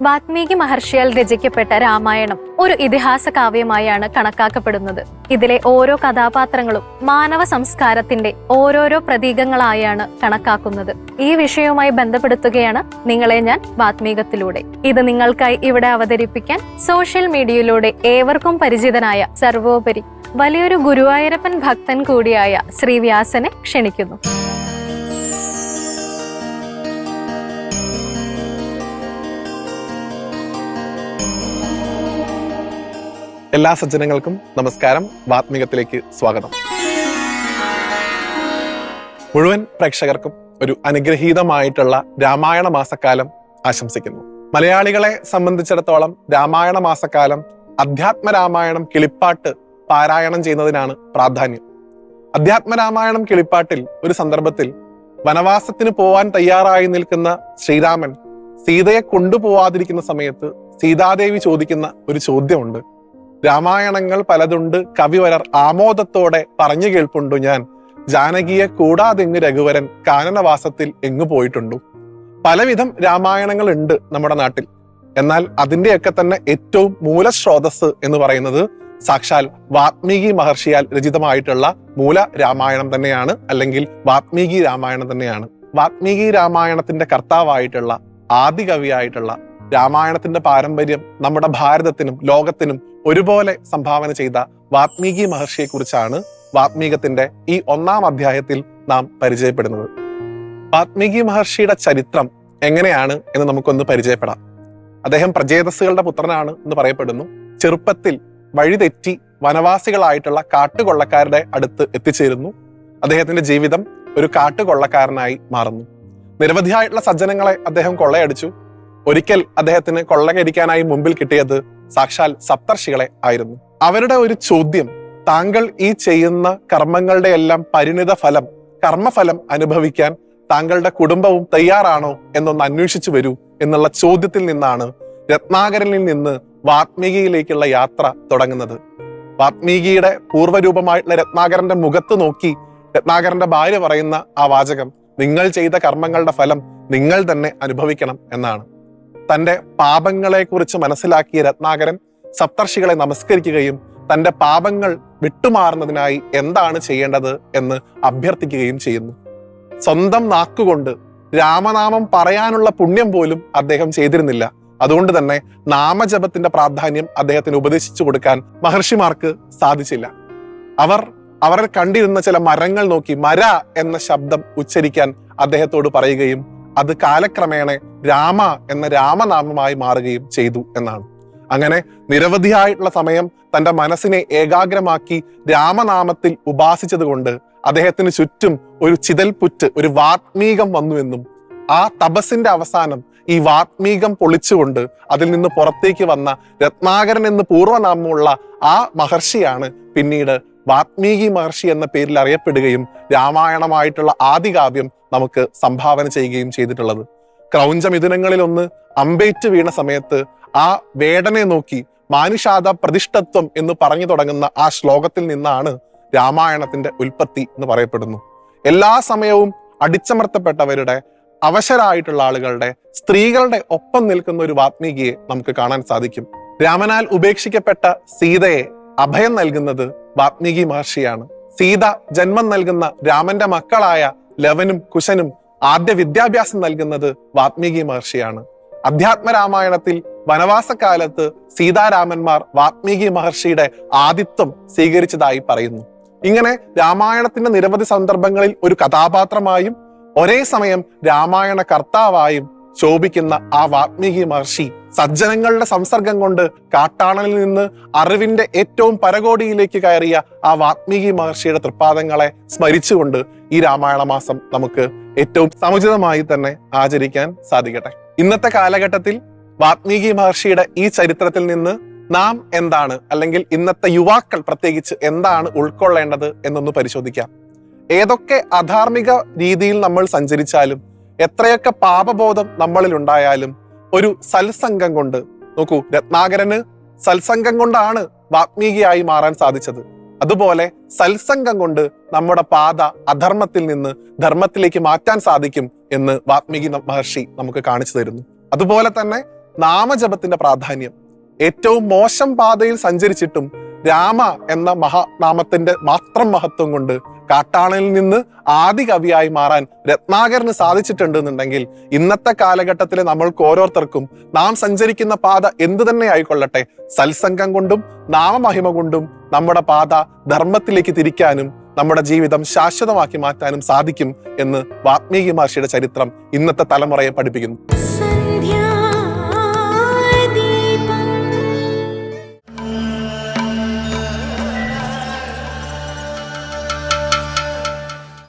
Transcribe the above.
വാത്മീകി മഹർഷിയാൽ രചിക്കപ്പെട്ട രാമായണം ഒരു ഇതിഹാസ കാവ്യമായാണ് കണക്കാക്കപ്പെടുന്നത്. ഇതിലെ ഓരോ കഥാപാത്രങ്ങളും മാനവ സംസ്കാരത്തിന്റെ ഓരോരോ പ്രതീകങ്ങളായാണ് കണക്കാക്കുന്നത്. ഈ വിഷയവുമായി ബന്ധപ്പെടുത്തുകയാണ് നിങ്ങളെ ഞാൻ വാത്മീകത്തിലൂടെ. ഇത് നിങ്ങൾക്കായി ഇവിടെ അവതരിപ്പിക്കാൻ സോഷ്യൽ മീഡിയയിലൂടെ ഏവർക്കും പരിചിതനായ സർവോപരി വലിയൊരു ഗുരുവായൂരപ്പൻ ഭക്തൻ കൂടിയായ ശ്രീ വ്യാസനെ ക്ഷണിക്കുന്നു. എല്ലാ സജ്ജനങ്ങൾക്കും നമസ്കാരം. വാത്മികത്തിലേക്ക് സ്വാഗതം. മുഴുവൻ പ്രേക്ഷകർക്കും ഒരു അനുഗ്രഹീതമായിട്ടുള്ള രാമായണ മാസക്കാലം ആശംസിക്കുന്നു. മലയാളികളെ സംബന്ധിച്ചിടത്തോളം രാമായണ മാസക്കാലം അധ്യാത്മ രാമായണം കിളിപ്പാട്ട് പാരായണം ചെയ്യുന്നതിനാണ് പ്രാധാന്യം. അധ്യാത്മ രാമായണം കിളിപ്പാട്ടിൽ ഒരു സന്ദർഭത്തിൽ വനവാസത്തിന് പോവാൻ തയ്യാറായി നിൽക്കുന്ന ശ്രീരാമൻ സീതയെ കൊണ്ടുപോവാതിരിക്കുന്ന സമയത്ത് സീതാദേവി ചോദിക്കുന്ന ഒരു ചോദ്യമുണ്ട്. രാമായണങ്ങൾ പലതുണ്ട്. കവിവരർ ആമോദത്തോടെ പറഞ്ഞു കേൾപ്പുണ്ടു ഞാൻ. ജാനകിയെ കൂടാതെങ്ങ് രഘുവരൻ കാനനവാസത്തിൽ എങ്ങു പോയിട്ടുണ്ടു? പലവിധം രാമായണങ്ങൾ ഉണ്ട് നമ്മുടെ നാട്ടിൽ. എന്നാൽ അതിന്റെയൊക്കെ തന്നെ ഏറ്റവും മൂലസ്രോതസ് എന്ന് പറയുന്നത് സാക്ഷാൽ വാത്മീകി മഹർഷിയാൽ രചിതമായിട്ടുള്ള മൂല രാമായണം തന്നെയാണ് അല്ലെങ്കിൽ വാത്മീകി രാമായണം തന്നെയാണ്. വാത്മീകി രാമായണത്തിന്റെ കർത്താവായിട്ടുള്ള ആദികവിയായിട്ടുള്ള രാമായണത്തിന്റെ പാരമ്പര്യം നമ്മുടെ ഭാരതത്തിനും ലോകത്തിനും ഒരുപോലെ സംഭാവന ചെയ്ത വാത്മീകി മഹർഷിയെക്കുറിച്ചാണ് വാത്മീകത്തിന്റെ ഈ ഒന്നാം അധ്യായത്തിൽ നാം പരിചയപ്പെടുന്നത്. വാത്മീകി മഹർഷിയുടെ ചരിത്രം എങ്ങനെയാണ് എന്ന് നമുക്കൊന്ന് പരിചയപ്പെടാം. അദ്ദേഹം പ്രജേതസ്സുകളുടെ പുത്രനാണ് എന്ന് പറയപ്പെടുന്നു. ചെറുപ്പത്തിൽ വഴിതെറ്റി വനവാസികളായിട്ടുള്ള കാട്ടുകൊള്ളക്കാരുടെ അടുത്ത് എത്തിച്ചേരുന്നു. അദ്ദേഹത്തിന്റെ ജീവിതം ഒരു കാട്ടുകൊള്ളക്കാരനായി മാറുന്നു. നിരവധിയായിട്ടുള്ള സജ്ജനങ്ങളെ അദ്ദേഹം കൊള്ളയടിച്ചു. ഒരിക്കൽ അദ്ദേഹത്തിന് കൊള്ളയടിക്കാനായി മുമ്പിൽ കിട്ടിയത് സാക്ഷാൽ സപ്തർഷികളെ ആയിരുന്നു. അവരുടെ ഒരു ചോദ്യം താങ്കൾ ഈ ചെയ്യുന്ന കർമ്മങ്ങളുടെ എല്ലാം പരിണിത ഫലം കർമ്മഫലം അനുഭവിക്കാൻ താങ്കളുടെ കുടുംബവും തയ്യാറാണോ എന്നൊന്ന് അന്വേഷിച്ചു വരൂ എന്നുള്ള ചോദ്യത്തിൽ നിന്നാണ് രത്നാകരനിൽ നിന്ന് വാത്മീകിയിലേക്കുള്ള യാത്ര തുടങ്ങുന്നത്. വാത്മീകിയുടെ പൂർവരൂപമായിട്ടുള്ള രത്നാകരന്റെ മുഖത്ത് നോക്കി രത്നാകരന്റെ ഭാര്യ പറയുന്ന ആ വാചകം നിങ്ങൾ ചെയ്ത കർമ്മങ്ങളുടെ ഫലം നിങ്ങൾ തന്നെ അനുഭവിക്കണം എന്നാണ്. തന്റെ പാപങ്ങളെക്കുറിച്ച് മനസ്സിലാക്കിയ രത്നാകരൻ സപ്തർഷികളെ നമസ്കരിക്കുകയും തന്റെ പാപങ്ങൾ വിട്ടുമാറുന്നതിനായി എന്താണ് ചെയ്യേണ്ടത് എന്ന് അഭ്യർത്ഥിക്കുകയും ചെയ്യുന്നു. സ്വന്തം നാക്കുകൊണ്ട് രാമനാമം പറയാനുള്ള പുണ്യം പോലും അദ്ദേഹം ചെയ്തിരുന്നില്ല. അതുകൊണ്ട് തന്നെ നാമജപത്തിന്റെ പ്രാധാന്യം അദ്ദേഹത്തിന് ഉപദേശിച്ചു കൊടുക്കാൻ മഹർഷിമാർക്ക് സാധിച്ചില്ല. അവർ അവർ കണ്ടിരുന്ന ചില മരങ്ങൾ നോക്കി മര എന്ന ശബ്ദം ഉച്ചരിക്കാൻ അദ്ദേഹത്തോട് പറയുകയും അത് കാലക്രമേണ രാമ എന്ന രാമനാമമായി മാറുകയും ചെയ്തു എന്നാണ്. അങ്ങനെ നിരവധിയായിട്ടുള്ള സമയം തന്റെ മനസ്സിനെ ഏകാഗ്രമാക്കി രാമനാമത്തിൽ ഉപാസിച്ചതുകൊണ്ട് അദ്ദേഹത്തിന് ചുറ്റും ഒരു ചിതൽപുറ്റ് ഒരു വാത്മീകം വന്നുവെന്നും ആ തപസിന്റെ അവസാനം ഈ വാത്മീകം പൊളിച്ചുകൊണ്ട് അതിൽ നിന്ന് പുറത്തേക്ക് വന്ന രത്നാകരൻ എന്ന് പൂർവനാമമുള്ള ആ മഹർഷിയാണ് പിന്നീട് വാത്മീകി മഹർഷി എന്ന പേരിൽ അറിയപ്പെടുകയും രാമായണമായിട്ടുള്ള ആദികാവ്യം നമുക്ക് സംഭാവന ചെയ്യുകയും ചെയ്തിട്ടുള്ളത്. ക്രൗഞ്ചമിഥുനങ്ങളിൽ ഒന്ന് അമ്പേറ്റ് വീണ സമയത്ത് ആ വേടനെ നോക്കി മാനുഷാദ പ്രതിഷ്ഠത്വം എന്ന് പറഞ്ഞു തുടങ്ങുന്ന ആ ശ്ലോകത്തിൽ നിന്നാണ് രാമായണത്തിന്റെ ഉൽപ്പത്തി എന്ന് പറയപ്പെടുന്നു. എല്ലാ സമയവും അടിച്ചമർത്തപ്പെട്ടവരുടെ അവശരായിട്ടുള്ള ആളുകളുടെ സ്ത്രീകളുടെ ഒപ്പം നിൽക്കുന്ന ഒരു വാത്മീകിയെ നമുക്ക് കാണാൻ സാധിക്കും. രാമനാൽ ഉപേക്ഷിക്കപ്പെട്ട സീതയെ അഭയം നൽകുന്നത് വാത്മീകി മഹർഷിയാണ്. സീത ജന്മം നൽകുന്ന രാമന്റെ മക്കളായ ലവനും കുശനും ആദ്യ വിദ്യാഭ്യാസം നൽകുന്നത് വാത്മീകി മഹർഷിയാണ്. അധ്യാത്മ രാമായണത്തിൽ വനവാസകാലത്ത് സീതാരാമന്മാർ വാത്മീകി മഹർഷിയുടെ ആദിത്വം സ്വീകരിച്ചതായി പറയുന്നു. ഇങ്ങനെ രാമായണത്തിന്റെ നിരവധി സന്ദർഭങ്ങളിൽ ഒരു കഥാപാത്രമായും ഒരേ സമയം രാമായണ കർത്താവായും ശോഭിക്കുന്ന ആ വാത്മീകി മഹർഷി സജ്ജനങ്ങളുടെ സംസർഗം കൊണ്ട് കാട്ടാണലിൽ നിന്ന് അറിവിന്റെ ഏറ്റവും പരകോടിയിലേക്ക് കയറിയ ആ വാത്മീകി മഹർഷിയുടെ തൃപ്പാദങ്ങളെ സ്മരിച്ചുകൊണ്ട് ഈ രാമായണ മാസം നമുക്ക് ഏറ്റവും സമുചിതമായി തന്നെ ആചരിക്കാൻ സാധിക്കട്ടെ. ഇന്നത്തെ കാലഘട്ടത്തിൽ വാത്മീകി മഹർഷിയുടെ ഈ ചരിത്രത്തിൽ നിന്ന് നാം എന്താണ് അല്ലെങ്കിൽ ഇന്നത്തെ യുവാക്കൾ പ്രത്യേകിച്ച് എന്താണ് ഉൾക്കൊള്ളേണ്ടത് എന്നൊന്ന് പരിശോധിക്കാം. ഏതൊക്കെ അധാർമിക രീതിയിൽ നമ്മൾ സഞ്ചരിച്ചാലും എത്രയൊക്കെ പാപബോധം നമ്മളിൽ ഉണ്ടായാലും ഒരു സത്സംഗം കൊണ്ട് നോക്കൂ രത്നാകരന് സത്സംഗം കൊണ്ടാണ് വാത്മീകിയായി മാറാൻ സാധിച്ചത്. അതുപോലെ സത്സംഗം കൊണ്ട് നമ്മുടെ പാത അധർമ്മത്തിൽ നിന്ന് ധർമ്മത്തിലേക്ക് മാറ്റാൻ സാധിക്കും എന്ന് വാത്മീകി മഹർഷി നമുക്ക് കാണിച്ചു തരുന്നു. അതുപോലെ തന്നെ നാമജപത്തിന്റെ പ്രാധാന്യം. ഏറ്റവും മോശം പാതയിൽ സഞ്ചരിച്ചിട്ടും രാമ എന്ന മഹാനാമത്തിന്റെ മാത്രം മഹത്വം കൊണ്ട് കാട്ടാളനിൽ നിന്ന് ആദി കവിയായി മാറാൻ രത്നാകരന് സാധിച്ചിട്ടുണ്ടെന്നുണ്ടെങ്കിൽ ഇന്നത്തെ കാലഘട്ടത്തിലെ നമ്മൾക്ക് ഓരോരുത്തർക്കും നാം സഞ്ചരിക്കുന്ന പാത എന്തു തന്നെ ആയിക്കൊള്ളട്ടെ. സത്സംഗം കൊണ്ടും നാമമഹിമ കൊണ്ടും നമ്മുടെ പാത ധർമ്മത്തിലേക്ക് തിരിക്കാനും നമ്മുടെ ജീവിതം ശാശ്വതമാക്കി മാറ്റാനും സാധിക്കും എന്ന് വാത്മീകി മഹർഷിയുടെ ചരിത്രം ഇന്നത്തെ തലമുറയെ പഠിപ്പിക്കുന്നു.